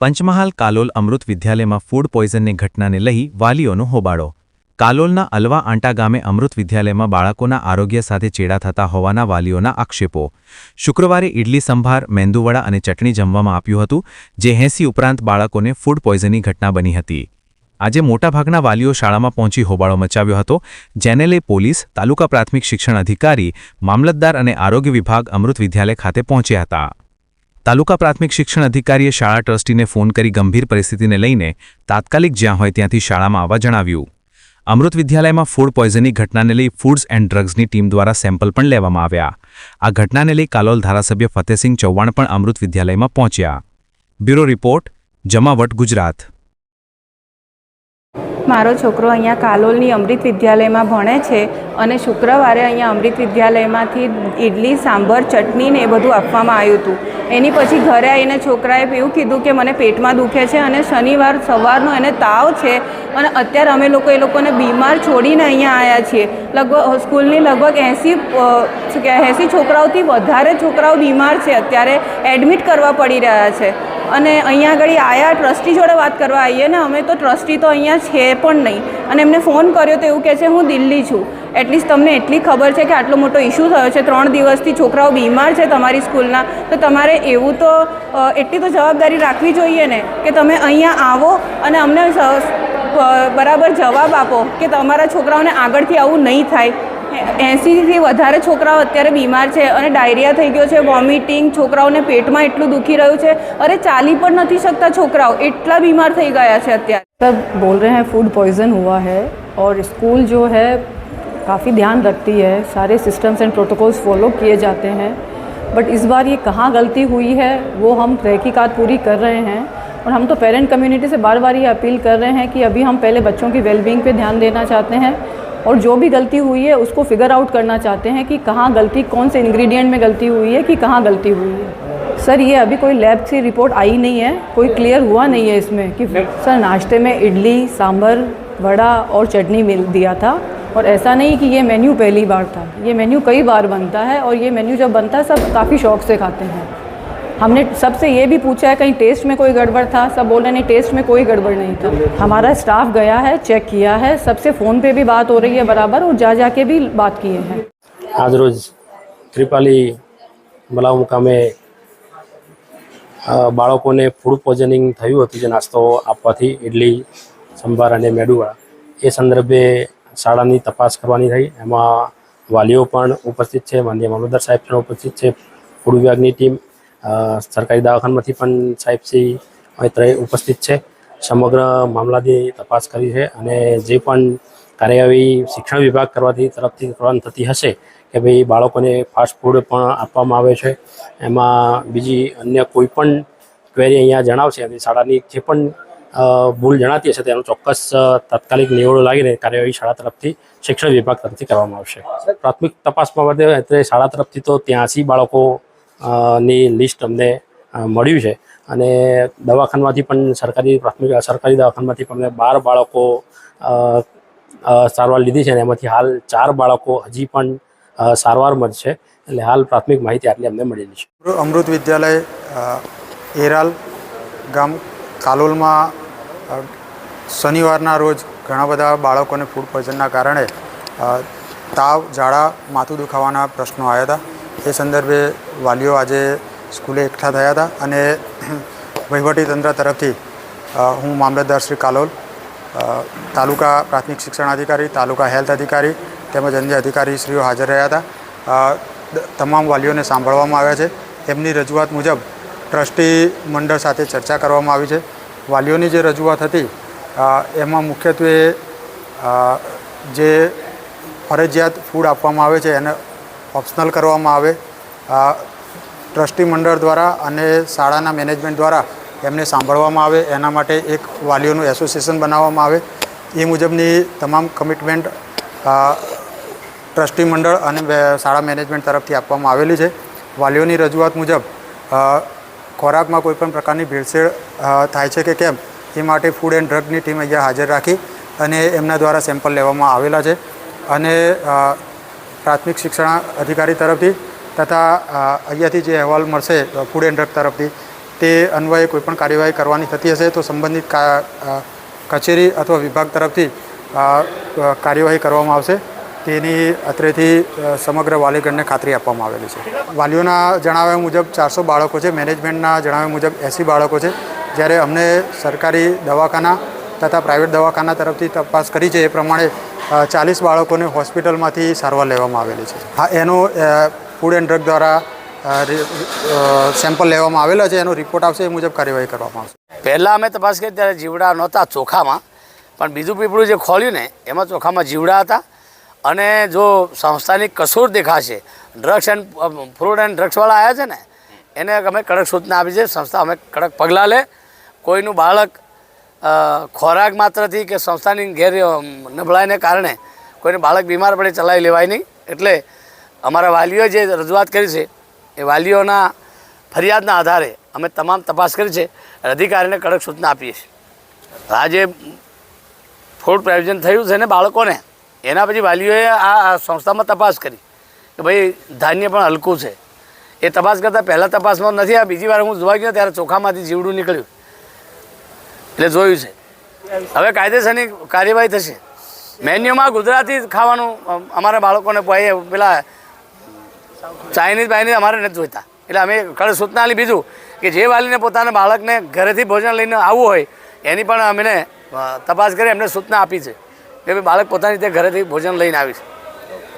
પંચમહાલ કાલોલ અમૃત વિદ્યાલયમાં ફૂડ પોઈઝનની ઘટનાને લઈ વાલીઓનો હોબાળો. કાલોલના અલવા આંટા ગામે અમૃત વિદ્યાલયમાં બાળકોના આરોગ્ય સાથે ચેડા થતા હોવાના વાલીઓના આક્ષેપો. શુક્રવારે ઇડલી સંભાર, મેંદુવડા અને ચટણી જમવામાં આપ્યું હતું, જે એંસી ઉપરાંત બાળકોને ફૂડ પોઈઝનની ઘટના બની હતી. આજે મોટાભાગના વાલીઓ શાળામાં પહોંચી હોબાળો મચાવ્યો હતો, જેને લઈ પોલીસ, તાલુકા પ્રાથમિક શિક્ષણ અધિકારી, મામલતદાર અને આરોગ્ય વિભાગ અમૃત વિદ્યાલય ખાતે પહોંચ્યા હતા. તાલુકા પ્રાથમિક શિક્ષણ અધિકારીએ શાળા ટ્રસ્ટીને ફોન કરી ગંભીર પરિસ્થિતિને લઈને તાત્કાલિક જ્યાં હોય ત્યાંથી શાળામાં આવવા જણાવ્યું. અમૃત વિદ્યાલયમાં ફૂડ પોઈઝનની ઘટનાને લઈ ફૂડ્સ એન્ડ ડ્રગ્સની ટીમ દ્વારા સેમ્પલ પણ લેવામાં આવ્યા. આ ઘટનાને લઈ કાલોલ ધારાસભ્ય ફતેસિંહ ચૌહાણ પણ અમૃત વિદ્યાલયમાં પહોંચ્યા. બ્યુરો રિપોર્ટ, જમાવટ ગુજરાત. મારો છોકરો અહીંયા કાલોલની અમૃત વિદ્યાલયમાં ભણે છે અને શુક્રવારે અહીંયા અમૃત વિદ્યાલયમાંથી ઇડલી સાંભર, ચટણી ને એ બધું આપવામાં આવ્યું હતું. એની પછી ઘરે આવીને છોકરાએ એવું કીધું કે મને પેટમાં દુખે છે અને શનિવાર સવારનો એને તાવ છે અને અત્યારે અમે લોકો એ લોકોને બીમાર છોડીને અહીંયા આવ્યા છીએ. લગભગ સ્કૂલની લગભગ એંસી એંસી છોકરાઓથી વધારે છોકરાઓ બીમાર છે અત્યારે એડમિટ કરવા પડી રહ્યા છે. અને અહીંયા આગળ આયા ટ્રસ્ટી જોડે વાત કરવા આવીએ ને, અમે તો ટ્રસ્ટી તો અહીંયા છે પણ નહીં. અને એમને ફોન કર્યો તો એવું કહે છે, હું દિલ્હી છું. એટલીસ્ટ તમને એટલી ખબર છે કે આટલો મોટો ઇશ્યુ થયો છે, ત્રણ દિવસથી છોકરાઓ બીમાર છે તમારી સ્કૂલના. તો તમારે એવું તો એટલી તો જવાબદારી રાખવી જોઈએ ને કે તમે અહીંયા આવો અને અમને બરાબર જવાબ આપો કે તમારા છોકરાઓને આગળથી આવું નહીં થાય. એંસીથી વધારે છોકરાઓ અત્યારે બીમાર છે અને ડાયરિયા થઈ ગયો છે વોમિટિંગ છોકરાઓને પેટમાં એટલું દુખી રહ્યું છે અરે ચાલી પણ નથી શકતા છોકરાઓ એટલા બીમાર થઈ ગયા છે અત્યારે सब बोल रहे हैं फूड पॉइज़न हुआ है और स्कूल जो है काफ़ी ध्यान रखती है सारे सिस्टम्स एंड प्रोटोकॉल्स फॉलो किए जाते हैं बट इस बार ये कहाँ गलती हुई है वो हम तहकीकात पूरी कर रहे हैं और हम तो पेरेंट कम्युनिटी से बार बार ये अपील कर रहे हैं कि अभी हम पहले बच्चों की वेलबींग पे ध्यान देना चाहते हैं और जो भी गलती हुई है उसको फिगर आउट करना चाहते हैं कि कहाँ गलती कौन से इंग्रेडिएंट में गलती हुई है कि कहाँ गलती हुई है। सर ये अभी कोई लैब से रिपोर्ट आई नहीं है कोई क्लियर हुआ नहीं है इसमें कि सर नाश्ते में इडली सांभर वड़ा और चटनी मिल दिया था और ऐसा नहीं कि ये मेन्यू पहली बार था। ये मेन्यू कई बार बनता है और ये मेन्यू जब बनता है सब काफ़ी शौक से खाते हैं। हमने सबसे ये भी पूछा है कहीं टेस्ट में कोई गड़बड़ था सब बोल रहे नहीं टेस्ट में कोई गड़बड़ नहीं था हमारा स्टाफ गया है चेक किया है सबसे फ़ोन पे भी बात हो रही है बराबर और जा जा के भी बात किए हैं આજરોજ ત્રિપાલી મલાવ મુકામે અ, બાળકોને ફૂડ પોઈઝનિંગ થયું હતું જે નાસ્તો આપવાથી ઇડલી સંભાર અને મેડુવાળા એ સંદર્ભે શાળાની તપાસ કરવાની થઈ એમાં વાલીઓ પણ ઉપસ્થિત છે માનનીય મામલતદાર સાહેબ પણ ઉપસ્થિત છે ફૂડ વિભાગની ટીમ અ, સરકારી દવાખાનામાંથી પણ સાહેબશ્રી અહીં ઉપસ્થિત છે. સમગ્ર મામલાની તપાસ કરી છે અને જે પણ કાર્યવાહી શિક્ષણ વિભાગ કરવાથી તરફથી કરવાની થતી હશે કે ભાઈ બાળકોને ફાસ્ટ ફૂડ પણ આપવામાં આવે છે. એમાં બીજી અન્ય કોઈ પણ ક્વેરી અહીંયા જણાવશે અને શાળાની જે પણ ભૂલ જણાતી હશે તેનો ચોક્કસ તાત્કાલિક નિવડો લાગીને કાર્યવાહી શાળા તરફથી શિક્ષણ વિભાગ તરફથી કરવામાં આવશે. પ્રાથમિક તપાસમાં માટે અત્યારે શાળા તરફથી તો ત્યાંસી બાળકો ની લિસ્ટ અમને મળ્યું છે. અને દવાખાનામાંથી પણ સરકારી પ્રાથમિક, સરકારી દવાખાનામાંથી પણ અમને બાર બાળકો સારવાર લીધી છે અને એમાંથી હાલ ચાર બાળકો હજી પણ સારવારમાં છે. એટલે હાલ પ્રાથમિક માહિતી આટલી અમને મળેલી છે. અમૃત વિદ્યાલય એરાલ ગામ કાલોલમાં શનિવારના રોજ ઘણા બધા બાળકોને ફૂડ પોઈઝનના કારણે તાવ, ઝાડા, માથું દુખાવાના પ્રશ્નો આવ્યા હતા. એ સંદર્ભે વાલીઓ આજે સ્કૂલે એકઠા થયા હતા અને વહીવટીતંત્ર તરફથી હું મામલતદાર શ્રી કાલોલ તાલુકા પ્રાથમિક શિક્ષણ અધિકારી, તાલુકા હેલ્થ અધિકારી તેમજ અન્ય અધિકારીશ્રીઓ હાજર રહ્યા હતા. તમામ વાલીઓને સાંભળવામાં આવ્યા છે. એમની રજૂઆત મુજબ ટ્રસ્ટી મંડળ સાથે ચર્ચા કરવામાં આવી છે. વાલીઓની જે રજૂઆત હતી એમાં મુખ્યત્વે જે ફરજિયાત ફૂડ આપવામાં આવે છે એને ઓપ્શનલ કરવામાં આવે. ટ્રસ્ટી મંડળ દ્વારા અને શાળાના મેનેજમેન્ટ દ્વારા એમને સાંભળવામાં આવે. એના માટે એક વાલીઓનું એસોસિએશન બનાવવામાં આવે. એ મુજબની તમામ કમિટમેન્ટ ટ્રસ્ટી મંડળ અને શાળા મેનેજમેન્ટ તરફથી આપવામાં આવેલી છે. વાલીઓની રજૂઆત મુજબ ખોરાકમાં કોઈપણ પ્રકારની ભેળસેળ થાય છે કે કેમ, એ માટે ફૂડ એન્ડ ડ્રગની ટીમ અહીંયા હાજર રાખી અને એમના દ્વારા સેમ્પલ લેવામાં આવેલા છે. અને પ્રાથમિક શિક્ષણ અધિકારી તરફથી તથા અહીંયાથી જે અહેવાલ મળશે ફૂડ એન્ડ ડ્રગ તરફથી, તે અન્વયે કોઈપણ કાર્યવાહી કરવાની થતી હશે તો સંબંધિત કચેરી અથવા વિભાગ તરફથી કાર્યવાહી કરવામાં આવશે. તેની અત્રેથી સમગ્ર વાલીગણને ખાતરી આપવામાં આવેલી છે. વાલીઓના જણાવ્યા મુજબ ચારસો બાળકો છે, મેનેજમેન્ટના જણાવ્યા મુજબ એંસી બાળકો છે. જ્યારે અમને સરકારી દવાખાના તથા પ્રાઇવેટ દવાખાના તરફથી તપાસ કરી છે એ પ્રમાણે ચાલીસ બાળકોને હોસ્પિટલમાંથી સારવાર લેવામાં આવેલી છે. હા, એનો ફૂડ એન્ડ ડ્રગ દ્વારા સેમ્પલ લેવામાં આવેલા છે. એનો રિપોર્ટ આવશે એ મુજબ કાર્યવાહી કરવામાં આવશે. પહેલાં અમે તપાસ કરી ત્યારે જીવડા નહોતા ચોખામાં, પણ બીજું પીપળું જે ખોલ્યું ને, એમાં ચોખામાં જીવડા હતા. અને જો સંસ્થાની કસૂર દેખાશે, ડ્રગ્સ એન્ડ ફ્રૂટ એન્ડ ડ્રગ્સવાળા આવ્યા છે ને, એને અમે કડક સૂચના આપી છે. સંસ્થા અમે કડક પગલાં લે. કોઈનું બાળક ખોરાક માત્રથી કે સંસ્થાની અમ, નબળાઈને કારણે કોઈને બાળક બીમાર પડે ચલાવી લેવાય નહીં. એટલે અમારા વાલીઓએ જે રજૂઆત કરી છે એ વાલીઓના ફરિયાદના આધારે અમે તમામ તપાસ કરી છે અને અધિકારીને કડક સૂચના આપીએ છીએ. આ જે ફૂડ પ્રાયોજન થયું છે ને બાળકોને એના પછી વાલીઓએ આ સંસ્થામાં તપાસ કરી કે ભાઈ ધાન્ય પણ હલકું છે. એ તપાસ કરતાં પહેલાં તપાસમાં નથી આ બીજી વાર હું જોવા ગયો ત્યારે ચોખામાંથી જીવડું નીકળ્યું. એટલે જોયું છે. હવે કાયદેસરની કાર્યવાહી થશે. મેન્યુમાં ગુજરાતી ખાવાનું અમારા બાળકોને પેલા ચાઇનીઝ બાઇનીઝ અમારે નથી જોઈતા. એટલે અમે કડક સૂચના આપી બીજું કે જે વાલીને પોતાના બાળકને ઘરેથી ભોજન લઈને આવવું હોય, એની પણ અમને તપાસ કરી એમને સૂચના આપી છે. કે ભાઈ બાળક પોતાની રીતે ઘરેથી ભોજન લઈને આવીશ